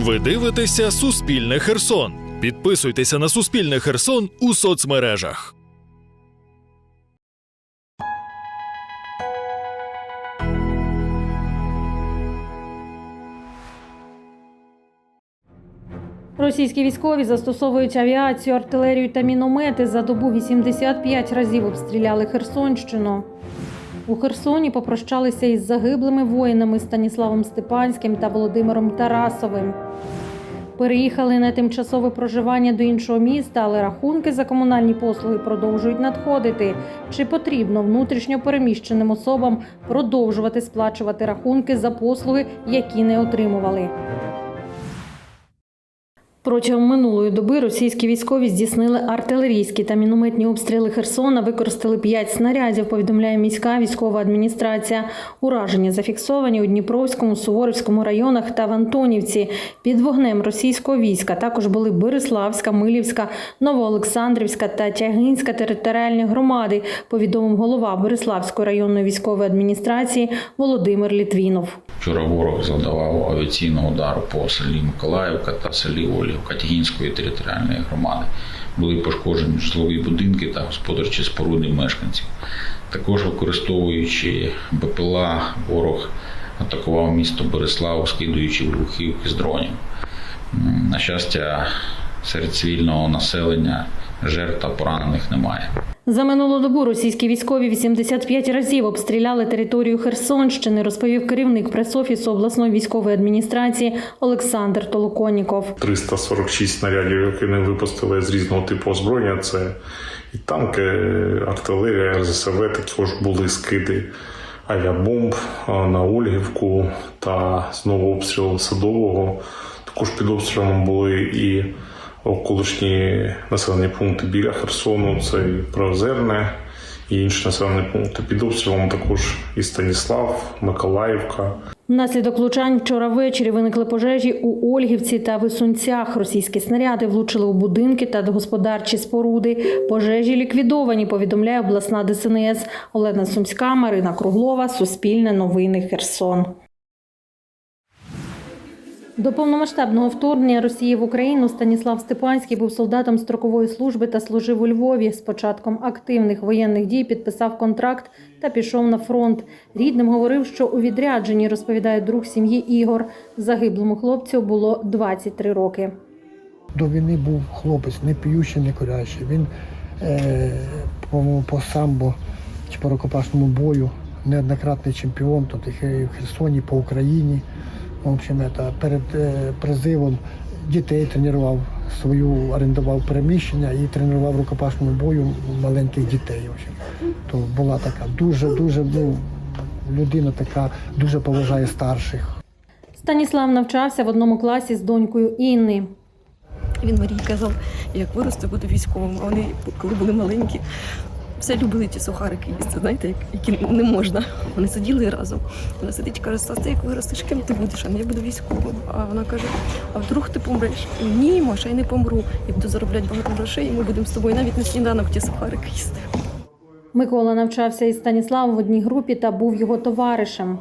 Ви дивитеся Суспільне Херсон. Підписуйтеся на Суспільне Херсон у соцмережах. Російські військові застосовують авіацію, артилерію та міномети. За добу 85 разів обстріляли Херсонщину. У Херсоні попрощалися із загиблими воїнами Станіславом Степанським та Володимиром Тарасовим. Переїхали на тимчасове проживання до іншого міста, але рахунки за комунальні послуги продовжують надходити. Чи потрібно внутрішньо переміщеним особам продовжувати сплачувати рахунки за послуги, які не отримували? Протягом минулої доби російські військові здійснили артилерійські та мінометні обстріли Херсона, використали п'ять снарядів. Повідомляє міська військова адміністрація. Ураження зафіксовані у Дніпровському, Суворівському районах та в Антонівці. Під вогнем російського війська також були Береславська, Милівська, Новоолександрівська та Тягинська територіальні громади. Повідомив голова Береславської районної військової адміністрації Володимир Літвінов. Вчора ворог завдавав авіаційного удару по селі Миколаївка та селі Олівка Тігінської територіальної громади. Були пошкоджені житлові будинки та господарчі споруди мешканців. Також використовуючи БПЛА, ворог атакував місто Береслав, скидуючи вибухівки з дронів. На щастя, серед цивільного населення жертв та поранених немає. За минулу добу російські військові 85 разів обстріляли територію Херсонщини, розповів керівник пресофісу обласної військової адміністрації Олександр Толоконіков. 346 снарядів, які вони випустили з різного типу озброєння. Це і танки, артилерія, РЗСВ, також були скиди авіабомб на Ольгівку та знову обстріл Садового. Також під обстрілом були і околишні населені пункти біля Херсону, це і Приозерне, і інші населені пункти. Під обстрілом також і Станіслав, Миколаївка. Внаслідок влучань вчора ввечері виникли пожежі у Ольгівці та Висунцях. Російські снаряди влучили у будинки та господарчі споруди. Пожежі ліквідовані, повідомляє обласна ДСНС. Олена Сумська, Марина Круглова, Суспільне новини Херсон. До повномасштабного вторгнення Росії в Україну Станіслав Степанський був солдатом строкової служби та служив у Львові. З початком активних воєнних дій підписав контракт та пішов на фронт. Рідним говорив, що у відрядженні розповідає друг сім'ї Ігор. Загиблому хлопцю було 23 роки. До війни був хлопець не п'ющий, не курящий. Він е, по, по самбо чи по рукопашному бою неоднократний чемпіон тут і в Херсоні, по Україні. В общем, это, перед е, призивом дітей тренував свою, орендував приміщення і тренував в рукопашному бою маленьких дітей. В общем. То була така дуже, дуже ну, людина така дуже поважає старших. Станіслав навчався в одному класі з донькою Інни. Він Марії казав, як виросте, буду військовим. А вони, коли були маленькі, все любили ті сухарики їсти, знаєте, як- які не можна. Вони сиділи разом. Вона сидить і каже, Стас, як виростеш, ким ти будеш? А я буду військовим. А вона каже, а вдруг ти помреш? Ні, Маша, я не помру. Я буду заробляти багато грошей, і ми будемо з тобою навіть на сніданок ті сухарики їсти. Микола навчався із Станіславом в одній групі та був його товаришем.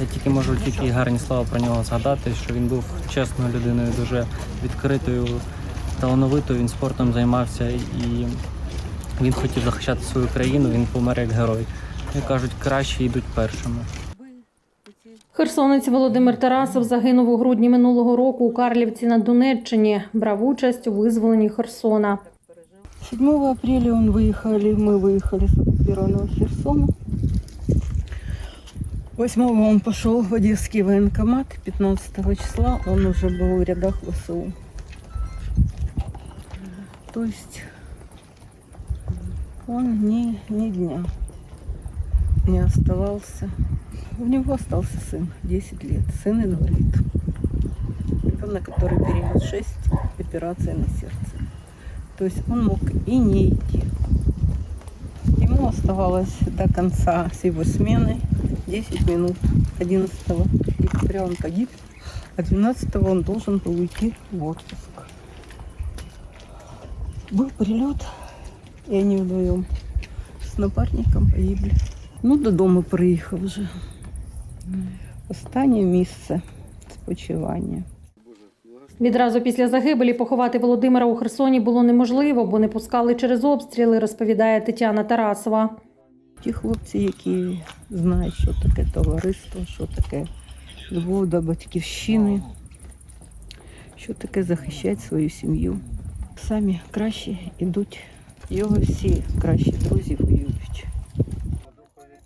Я тільки можу тільки гарні слова про нього згадати, що він був чесною людиною, дуже відкритою, талановитою. Він спортом займався і він хотів захищати свою країну. Він помер як герой. Як кажуть, кращі йдуть першими. Херсонець Володимир Тарасов загинув у грудні минулого року у Карлівці на Донеччині. Брав участь у визволенні Херсона. 7 апреля он выехали, мы выехали с оккупированного Херсона. 8 он пошел в Одесский военкомат, 15 числа он уже был в рядах ВСУ. То есть он ни, ни дня не оставался. У него остался сын, 10 лет, сын инвалид. Ребенок, который перенес 6 операций на сердце. То есть он мог и не идти. Ему оставалось до конца его смены 10 минут. 11 декабря он погиб, а 12 он должен был уйти в отпуск. Был прилет, и они вдвоем с напарником погибли. Ну, додому приїхав вже. Останнє місце спочивання. Відразу після загибелі поховати Володимира у Херсоні було неможливо, бо не пускали через обстріли, розповідає Тетяна Тарасова. Ті хлопці, які знають, що таке товариство, що таке любов до батьківщини, що таке захищати свою сім'ю. Самі кращі йдуть. Його всі кращі друзі воюють.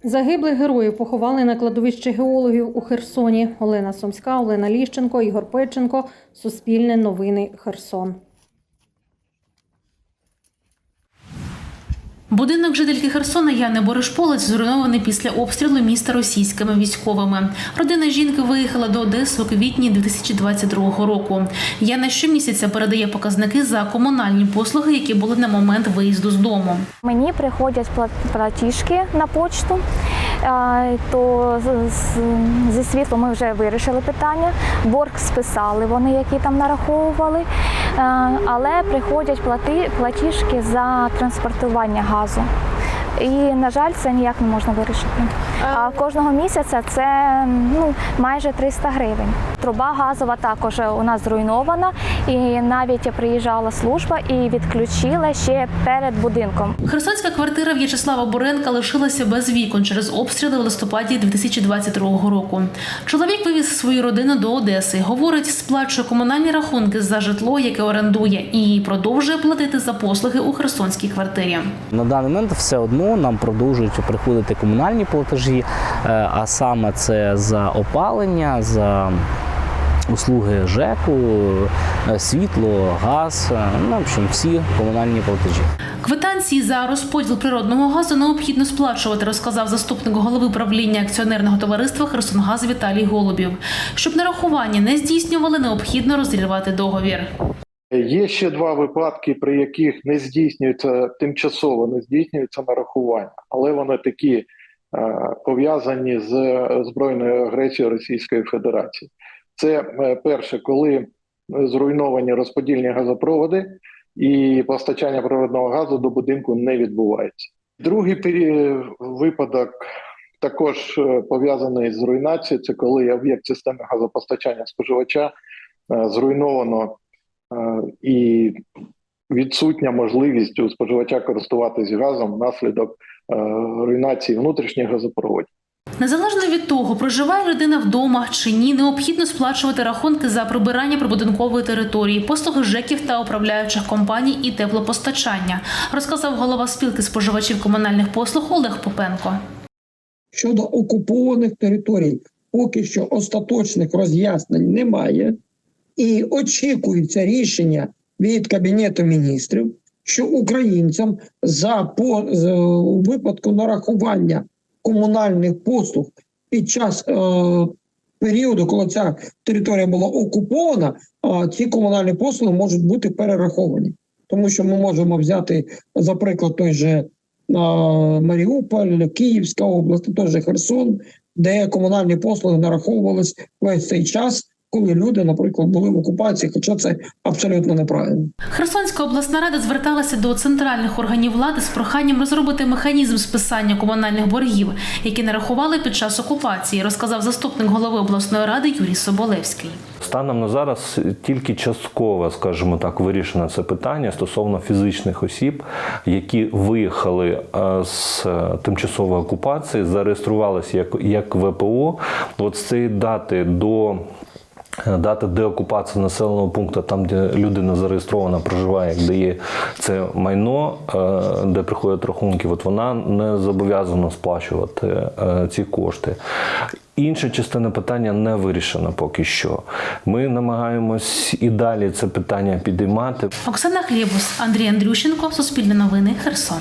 Загиблих героїв поховали на кладовищі геологів у Херсоні. Олена Сумська, Олена Ліщенко, Ігор Печенко. Суспільне новини Херсон. Будинок жительки Херсона Яни Борешполець зруйнований після обстрілу міста російськими військовими. Родина жінки виїхала до Одеси у квітні 2022 року. Яна щомісяця передає показники за комунальні послуги, які були на момент виїзду з дому. Мені приходять пла- платіжки на почту, то зі світлом ми вже вирішили питання. Борг списали вони, які там нараховували. Е, Але приходять плати, платіжки за транспортування газу. І, на жаль, це ніяк не можна вирішити. А кожного місяця це ну, майже 300 гривень. Труба газова також у нас зруйнована, і навіть приїжджала служба і відключила ще перед будинком. Херсонська квартира В'ячеслава Боренка лишилася без вікон через обстріли в листопаді 2022 року. Чоловік вивіз свою родину до Одеси. Говорить, сплачує комунальні рахунки за житло, яке орендує, і продовжує платити за послуги у херсонській квартирі. На даний момент все одно нам продовжують приходити комунальні платежі, е, а саме це за опалення, за услуги ЖЕКу, е, світло, газ, е, ну, в общем, всі комунальні платежі. Квитанції за розподіл природного газу необхідно сплачувати, розказав заступник голови правління акціонерного товариства Херсонгаз Віталій Голубів. Щоб нарахування не здійснювали, необхідно розірвати договір. Є ще два випадки, при яких не здійснюється тимчасово не здійснюється нарахування, але вони такі е, пов'язані з збройною агресією Російської Федерації. Це е, перше, коли зруйновані розподільні газопроводи і постачання природного газу до будинку не відбувається. Другий випадок також е, пов'язаний з руйнацією. Це коли об'єкт системи газопостачання споживача е, зруйновано Е, і відсутня можливість у споживача користуватись газом внаслідок е, руйнації внутрішніх газопроводів. Незалежно від того, проживає людина вдома чи ні, необхідно сплачувати рахунки за прибирання прибудинкової території, послуги ЖЕКів та управляючих компаній і теплопостачання, розказав голова спілки споживачів комунальних послуг Олег Попенко. Щодо окупованих територій, поки що остаточних роз'яснень немає, і очікується рішення від Кабінету міністрів, що українцям за по у випадку нарахування комунальних послуг під час е, періоду, коли ця територія була окупована, а ці комунальні послуги можуть бути перераховані, тому що ми можемо взяти за приклад той же е, Маріуполь, Київська область, той же Херсон, де комунальні послуги нараховувались весь цей час, коли люди, наприклад, були в окупації, хоча це абсолютно неправильно. Херсонська обласна рада зверталася до центральних органів влади з проханням розробити механізм списання комунальних боргів, які нарахували під час окупації, розказав заступник голови обласної ради Юрій Соболевський. Станом на зараз тільки частково, скажімо так, вирішено це питання стосовно фізичних осіб, які виїхали е, з е, тимчасової окупації, зареєструвалися як, як ВПО. От з цієї дати до Дати деокупації населеного пункту, там, де людина зареєстрована, проживає, де є це майно, е, де приходять рахунки, от вона не зобов'язана сплачувати е, ці кошти. Інша частина питання не вирішена поки що. Ми намагаємось і далі це питання підіймати. Оксана Хлєбус, Андрій Андрющенко, Суспільне новини, Херсон.